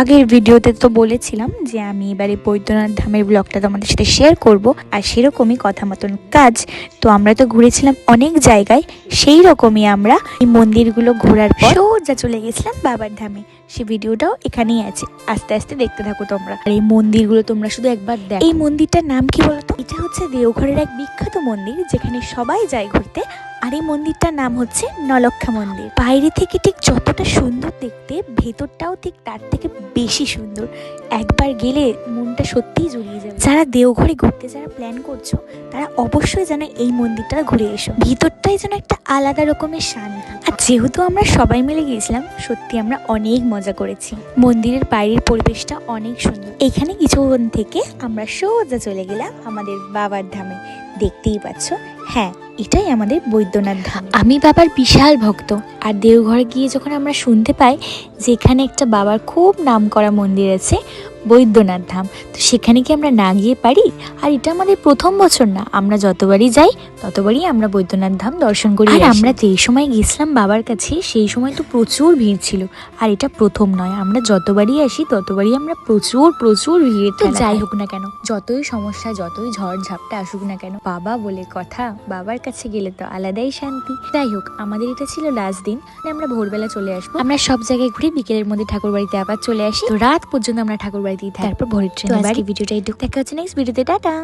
আগের ভিডিওতে তো বলেছিলাম যে আমি এবারে বৈদ্যনাথ ধামের ব্লগটা তোমাদের সাথে শেয়ার করব আর সেরকমই কথা মতন কাজ। তো আমরা তো ঘুরেছিলাম অনেক জায়গায়, সেই রকমই আমরা এই মন্দিরগুলো ঘোরার পর সোজা চলে গেছিলাম বাবার ধামে। সে ভিডিওটাও এখানেই আছে। আস্তে আস্তে দেখতে থাকো তোমরা। আর এই মন্দিরগুলো তোমরা শুধু একবার দেখো। এই মন্দিরটার নাম কি বলতো? এটা হচ্ছে দেওঘরের এক বিখ্যাত মন্দির যেখানে সবাই যায় ঘুরতে। আর এই মন্দিরটার নাম হচ্ছে নলক্ষা মন্দির। বাইরে থেকে ঠিক যতটা সুন্দর দেখতে, ভেতরটাও ঠিক তার থেকে বেশি সুন্দর। একবার গেলে মনটা সত্যিই জুড়িয়ে যাবে। যারা দেওঘরে ঘুরতে যারা প্ল্যান করছ, তারা অবশ্যই যেন এই মন্দিরটা ঘুরে এসো। ভিতরটাই যেন একটা আলাদা রকমের শান্তি আর যেহেতু আমরা সবাই মিলে গিয়েছিলাম, সত্যি আমরা অনেক মজা করেছি। মন্দিরের বাইরের পরিবেশটা অনেক সুন্দর। এখানে কিছুক্ষণ থেকে আমরা সোজা চলে গেলাম আমাদের বাবার ধামে। দেখতেই পাচ্ছ হ্যাঁ এটাই আমাদের বৈদ্যনাথ ধাম। আমি বাবার বিশাল ভক্ত আর দেওঘরে গিয়ে যখন আমরা শুনতে পাই যে এখানে একটা বাবার খুব নাম করা মন্দির আছে বৈদ্যনাথ ধাম তো সেখানে কি আমরা না গিয়ে পারি? আর এটা আমাদের প্রথম বছর না আমরা যতবারই যাই ততবারই আমরা বৈদ্যনাথ ধাম দর্শন করি আর আমরা যেই সময় গেছিলাম বাবার কাছে সেই সময় তো প্রচুর ভিড় ছিল আর এটা প্রথম নয় আমরা যতবারই আসি ততবারই আমরা প্রচুর প্রচুর ভিড় তো যাই হোক না কেন যতই সমস্যা যতই ঝড় ঝাপটা আসুক না কেন বাবা বলে কথা। বাবার কাছে গেলে তো আলাদাই শান্তি। যাই হোক আমাদের এটা ছিল লাস্ট দিন মানে আমরা ভোরবেলা চলে আসব। আমরা সব জায়গায় ঘুরে বিকেলের মধ্যে ঠাকুর বাড়িতে আবার চলে আসি। তো রাত পর্যন্ত আমরা ঠাকুর বাড়িতেই থাকি তারপর ভোরের ট্রেন ভিডিওটা দেখা হচ্ছে নেক্সট ভিডিওতে টাটা!